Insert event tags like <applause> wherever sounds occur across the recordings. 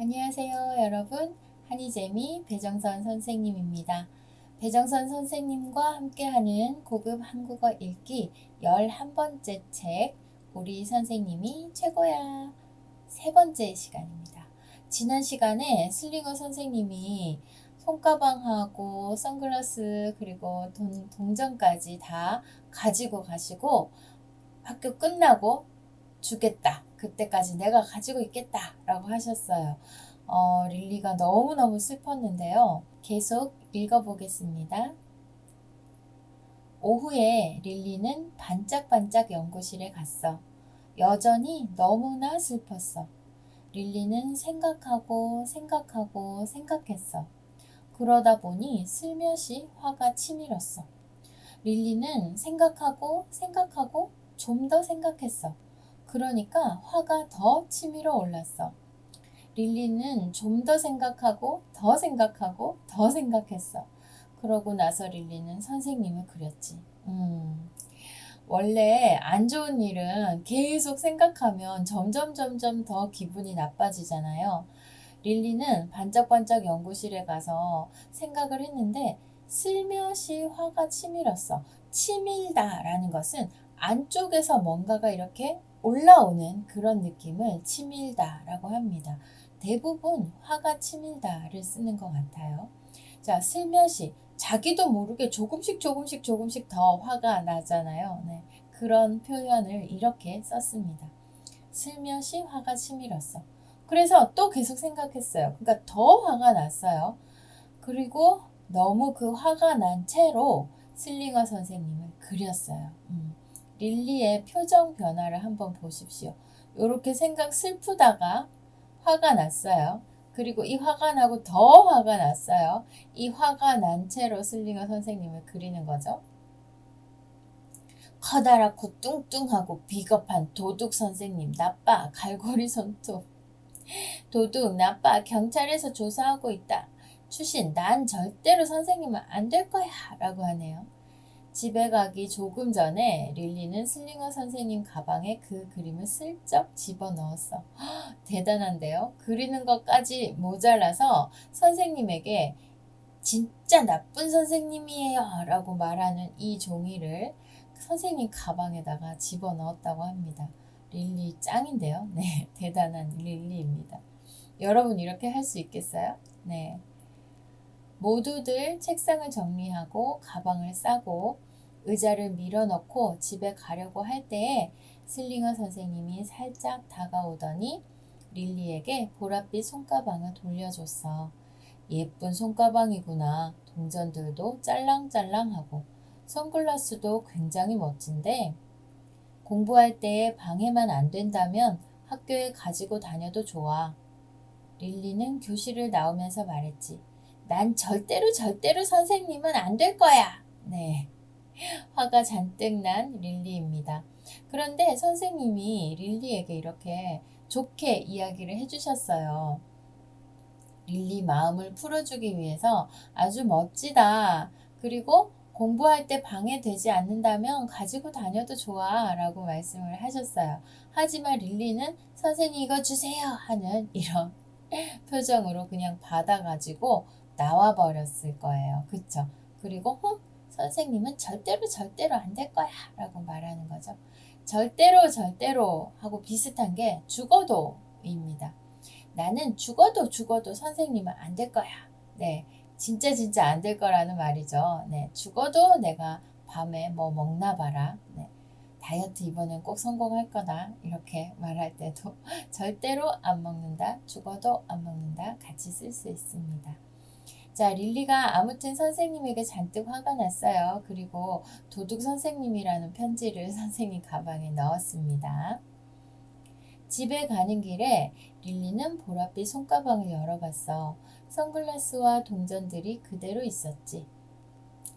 안녕하세요, 여러분. 한이재미 배정선 선생님입니다. 배정선 선생님과 함께하는 고급 한국어 읽기 11번째 책, 우리 선생님이 최고야. 세 번째 시간입니다. 지난 시간에 슬링어 선생님이 손가방하고 선글라스 그리고 돈, 동전까지 다 가지고 가시고 학교 끝나고 주겠다. 그때까지 내가 가지고 있겠다. 라고 하셨어요. 어, 릴리가 너무너무 슬펐는데요. 계속 읽어보겠습니다. 오후에 릴리는 반짝반짝 연구실에 갔어. 여전히 너무나 슬펐어. 릴리는 생각하고 생각하고 생각했어. 그러다 보니 슬며시 화가 치밀었어. 릴리는 생각하고 생각하고 좀 더 생각했어. 그러니까 화가 더 치밀어 올랐어. 릴리는 좀 더 생각하고 더 생각하고 더 생각했어. 그러고 나서 릴리는 선생님을 그렸지. 음. 원래 안 좋은 일은 계속 생각하면 점점 점점 더 기분이 나빠지잖아요. 릴리는 반짝반짝 연구실에 가서 생각을 했는데 슬며시 화가 치밀었어. 치밀다라는 것은 안쪽에서 뭔가가 이렇게 올라오는 그런 느낌을 치밀다라고 합니다. 대부분 화가 치밀다를 쓰는 것 같아요. 자, 슬며시 자기도 모르게 조금씩 조금씩 조금씩 더 화가 나잖아요. 네, 그런 표현을 이렇게 썼습니다. 슬며시 화가 치밀었어. 그래서 또 계속 생각했어요. 그러니까 더 화가 났어요. 그리고 너무 그 화가 난 채로 슬링어 선생님을 그렸어요. 음. 릴리의 표정 변화를 한번 보십시오. 이렇게 생각 슬프다가 화가 났어요. 그리고 이 화가 나고 더 화가 났어요. 이 화가 난 채로 슬링어 선생님을 그리는 거죠. 커다랗고 뚱뚱하고 비겁한 도둑 선생님 나빠 갈고리 손톱 도둑 나빠 경찰에서 조사하고 있다. 추신 난 절대로 선생님은 안 될 거야 라고 하네요. 집에 가기 조금 전에 릴리는 슬링어 선생님 가방에 그 그림을 슬쩍 집어 넣었어. 허, 대단한데요? 그리는 것까지 모자라서 선생님에게 진짜 나쁜 선생님이에요 라고 말하는 이 종이를 선생님 가방에다가 집어 넣었다고 합니다. 릴리 짱인데요? 네, <laughs> 대단한 릴리입니다. 여러분 이렇게 할 수 있겠어요? 네. 모두들 책상을 정리하고 가방을 싸고 의자를 밀어넣고 집에 가려고 할 때에 슬링어 선생님이 살짝 다가오더니 릴리에게 보랏빛 손가방을 돌려줬어. 예쁜 손가방이구나. 동전들도 짤랑짤랑하고 선글라스도 굉장히 멋진데 공부할 때에 방해만 안 된다면 학교에 가지고 다녀도 좋아. 릴리는 교실을 나오면서 말했지. 난 절대로 절대로 선생님은 안 될 거야. 네. 화가 잔뜩 난 릴리입니다. 그런데 선생님이 릴리에게 이렇게 좋게 이야기를 해주셨어요. 릴리 마음을 풀어주기 위해서 아주 멋지다. 그리고 공부할 때 방해되지 않는다면 가지고 다녀도 좋아. 라고 말씀을 하셨어요. 하지만 릴리는 선생님 이거 주세요. 하는 이런 <laughs> 표정으로 그냥 받아가지고 나와버렸을 거예요. 그쵸? 그리고 흠, 선생님은 절대로 절대로 안 될 거야 라고 말하는 거죠. 절대로 절대로 하고 비슷한 게 죽어도입니다. 나는 죽어도 죽어도 선생님은 안 될 거야. 네. 진짜 진짜 안 될 거라는 말이죠. 네. 죽어도 내가 밤에 뭐 먹나 봐라. 네. 다이어트 이번엔 꼭 성공할 거다. 이렇게 말할 때도 <laughs> 절대로 안 먹는다. 죽어도 안 먹는다. 같이 쓸 수 있습니다. 자, 릴리가 아무튼 선생님에게 잔뜩 화가 났어요. 그리고 도둑 선생님이라는 편지를 <laughs> 선생님 가방에 넣었습니다. 집에 가는 길에 릴리는 보랏빛 손가방을 열어봤어. 선글라스와 동전들이 그대로 있었지.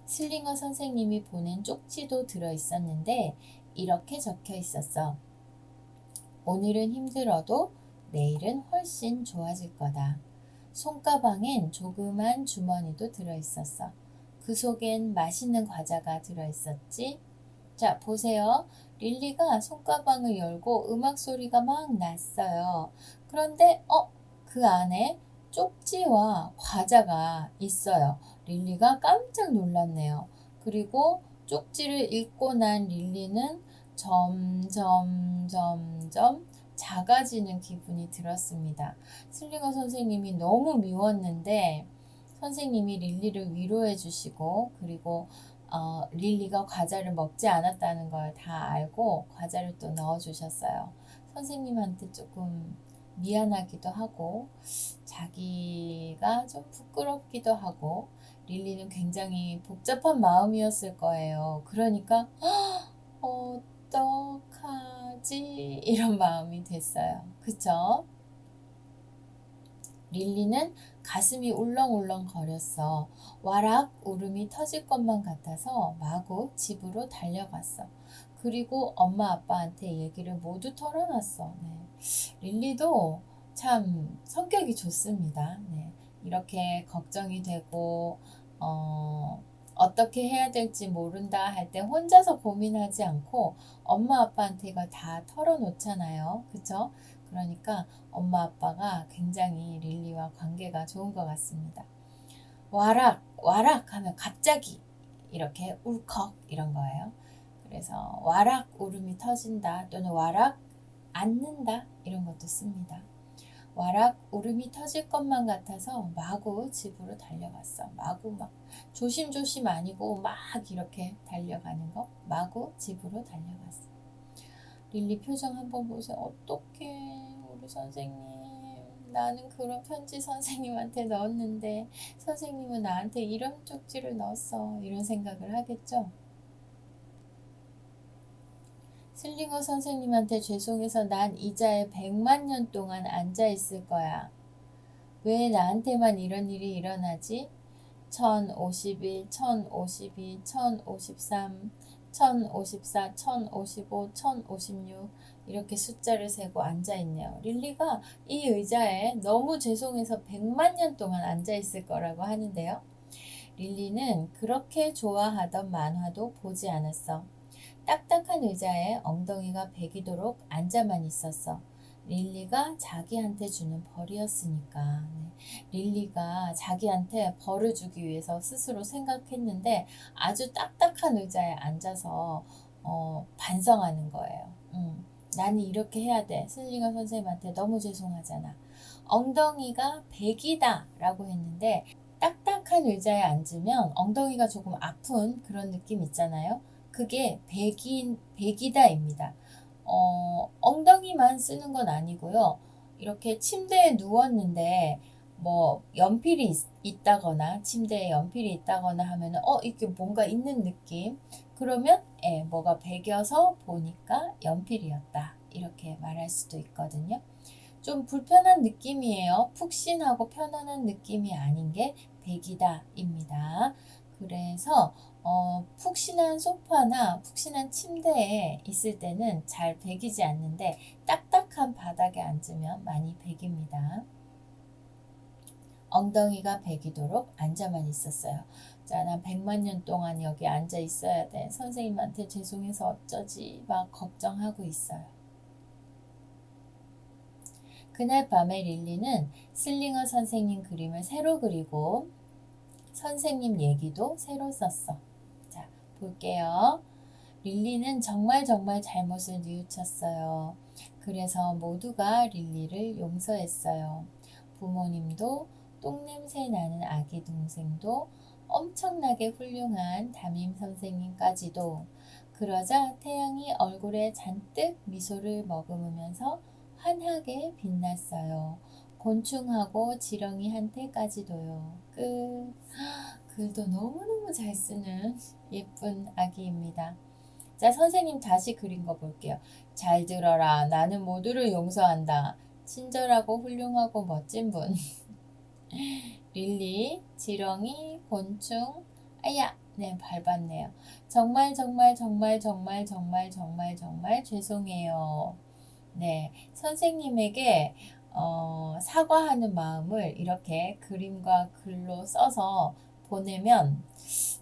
슬링어 선생님이 보낸 쪽지도 들어 있었는데 이렇게 적혀 있었어. 오늘은 힘들어도 내일은 훨씬 좋아질 거다. 손가방엔 조그만 주머니도 들어있었어. 그 속엔 맛있는 과자가 들어있었지. 자, 보세요. 릴리가 손가방을 열고 음악 소리가 막 났어요. 그런데, 어, 그 안에 쪽지와 과자가 있어요. 릴리가 깜짝 놀랐네요. 그리고 쪽지를 읽고 난 릴리는 점점 점점 작아지는 기분이 들었습니다. 슬링어 선생님이 너무 미웠는데 선생님이 릴리를 위로해 주시고 그리고 어, 릴리가 과자를 먹지 않았다는 걸 다 알고 과자를 또 넣어 주셨어요. 선생님한테 조금 미안하기도 하고 자기가 좀 부끄럽기도 하고 릴리는 굉장히 복잡한 마음이었을 거예요. 그러니까 어떡하 지 이런 마음이 됐어요. 그쵸? 릴리는 가슴이 울렁울렁 거렸어. 와락 울음이 터질 것만 같아서 마구 집으로 달려갔어. 그리고 엄마 아빠한테 얘기를 모두 털어놨어. 네. 릴리도 참 성격이 좋습니다. 네. 이렇게 걱정이 되고 어, 어떻게 해야 될지 모른다 할 때 혼자서 고민하지 않고 엄마 아빠한테 이걸 다 털어놓잖아요. 그쵸? 그러니까 엄마 아빠가 굉장히 릴리와 관계가 좋은 것 같습니다. 와락, 와락 하면 갑자기 이렇게 울컥 이런 거예요. 그래서 와락 울음이 터진다 또는 와락 앉는다 이런 것도 씁니다. 와락 울음이 터질 것만 같아서 마구 집으로 달려갔어. 마구 막 조심조심 아니고 막 이렇게 달려가는 거 마구 집으로 달려갔어. 릴리 표정 한번 보세요. 어떡해 우리 선생님. 나는 그런 편지 선생님한테 넣었는데 선생님은 나한테 이런 쪽지를 넣었어. 이런 생각을 하겠죠. 슬링어 선생님한테 죄송해서 난 이자에 100만 년 동안 앉아 있을 거야. 왜 나한테만 이런 일이 일어나지? 1051, 1052, 1053, 1054, 1055, 1056 이렇게 숫자를 세고 앉아 있네요. 릴리가 이 의자에 너무 죄송해서 100만 년 동안 앉아 있을 거라고 하는데요. 릴리는 그렇게 좋아하던 만화도 보지 않았어. 딱딱한 의자에 엉덩이가 베기도록 앉아만 있었어. 릴리가 자기한테 주는 벌이었으니까. 네. 릴리가 자기한테 벌을 주기 위해서 스스로 생각했는데 아주 딱딱한 의자에 앉아서 어, 반성하는 거예요. 음, 나는 이렇게 해야 돼. 슬링어 선생님한테 너무 죄송하잖아. 엉덩이가 백이다 라고 했는데 딱딱한 의자에 앉으면 엉덩이가 조금 아픈 그런 느낌 있잖아요. 그게 백인, 백이다입니다. 어, 엉덩이만 쓰는 건 아니고요. 이렇게 침대에 누웠는데 뭐 연필이 있, 다거나 침대에 연필이 있다거나 하면 어 이게 뭔가 있는 느낌 그러면 예, 뭐가 베겨서 보니까 연필이었다 이렇게 말할 수도 있거든요. 좀 불편한 느낌이에요. 푹신하고 편안한 느낌이 아닌 게 백이다입니다. 그래서 어, 푹신한 소파나 푹신한 침대에 있을 때는 잘 배기지 않는데 딱딱한 바닥에 앉으면 많이 배깁니다. 엉덩이가 배기도록 앉아만 있었어요. 자, 난 100만 년 동안 여기 앉아 있어야 돼. 선생님한테 죄송해서 어쩌지 막 걱정하고 있어요. 그날 밤에 릴리는 슬링어 선생님 그림을 새로 그리고 선생님 얘기도 새로 썼어. 자, 볼게요. 릴리는 정말 정말 잘못을 뉘우쳤어요. 그래서 모두가 릴리를 용서했어요. 부모님도 똥냄새 나는 아기 동생도 엄청나게 훌륭한 담임 선생님까지도 그러자 태양이 얼굴에 잔뜩 미소를 머금으면서 환하게 빛났어요. 곤충하고 지렁이한테까지도요. 끝. 글도 너무너무 잘 쓰는 예쁜 아기입니다. 자, 선생님 다시 그린 거 볼게요. 잘 들어라. 나는 모두를 용서한다. 친절하고 훌륭하고 멋진 분. <laughs> 릴리, 지렁이, 곤충. 아야, 네, 밟았네요. 정말, 정말, 정말, 정말, 정말, 정말, 정말 죄송해요. 네, 선생님에게 어, 사과하는 마음을 이렇게 그림과 글로 써서 보내면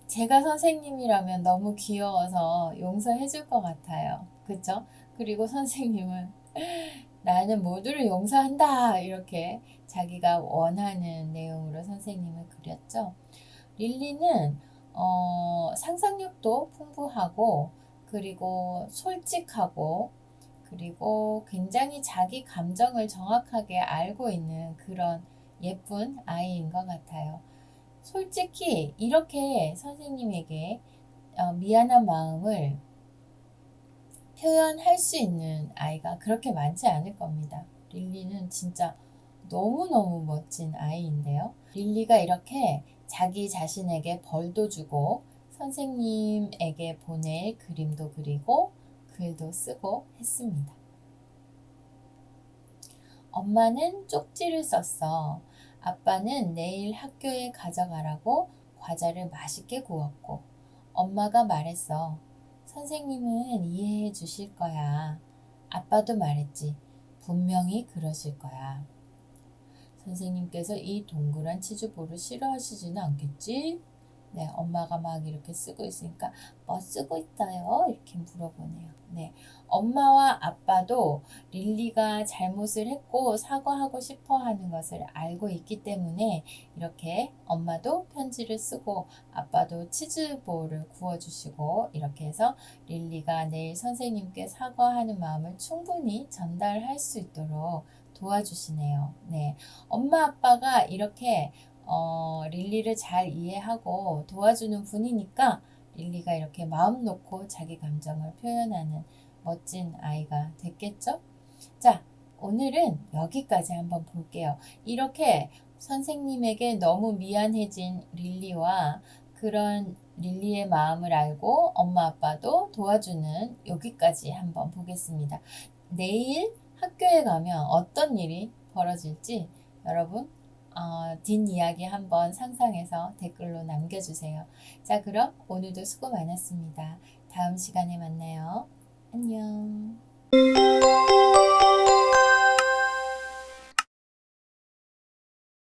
제가 선생님이라면 너무 귀여워서 용서해 줄 것 같아요. 그쵸? 그리고 선생님은 <laughs> 나는 모두를 용서한다. 이렇게 자기가 원하는 내용으로 선생님을 그렸죠. 릴리는 어, 상상력도 풍부하고 그리고 솔직하고 그리고 굉장히 자기 감정을 정확하게 알고 있는 그런 예쁜 아이인 것 같아요. 솔직히 이렇게 선생님에게 어, 미안한 마음을 표현할 수 있는 아이가 그렇게 많지 않을 겁니다. 릴리는 진짜 너무너무 멋진 아이인데요. 릴리가 이렇게 자기 자신에게 벌도 주고 선생님에게 보낼 그림도 그리고 글도 쓰고 했습니다. 엄마는 쪽지를 썼어. 아빠는 내일 학교에 가져가라고 과자를 맛있게 구웠고, 엄마가 말했어. 선생님은 이해해 주실 거야. 아빠도 말했지. 분명히 그러실 거야. 선생님께서 이 동그란 치즈볼을 싫어하시지는 않겠지? 네, 엄마가 막 이렇게 쓰고 있으니까 뭐 쓰고 있어요? 이렇게 물어보네요. 네, 엄마와 아빠도 릴리가 잘못을 했고 사과하고 싶어 하는 것을 알고 있기 때문에 이렇게 엄마도 편지를 쓰고 아빠도 치즈볼을 구워주시고 이렇게 해서 릴리가 내일 선생님께 사과하는 마음을 충분히 전달할 수 있도록 도와주시네요. 네, 엄마 아빠가 이렇게 어, 릴리를 잘 이해하고 도와주는 분이니까 릴리가 이렇게 마음 놓고 자기 감정을 표현하는 멋진 아이가 됐겠죠? 자, 오늘은 여기까지 한번 볼게요. 이렇게 선생님에게 너무 미안해진 릴리와 그런 릴리의 마음을 알고 엄마 아빠도 도와주는 여기까지 한번 보겠습니다. 내일 학교에 가면 어떤 일이 벌어질지 여러분 어, 뒷이야기 한번 상상해서 댓글로 남겨주세요. 자, 그럼 오늘도 수고 많았습니다. 다음 시간에 만나요. 안녕.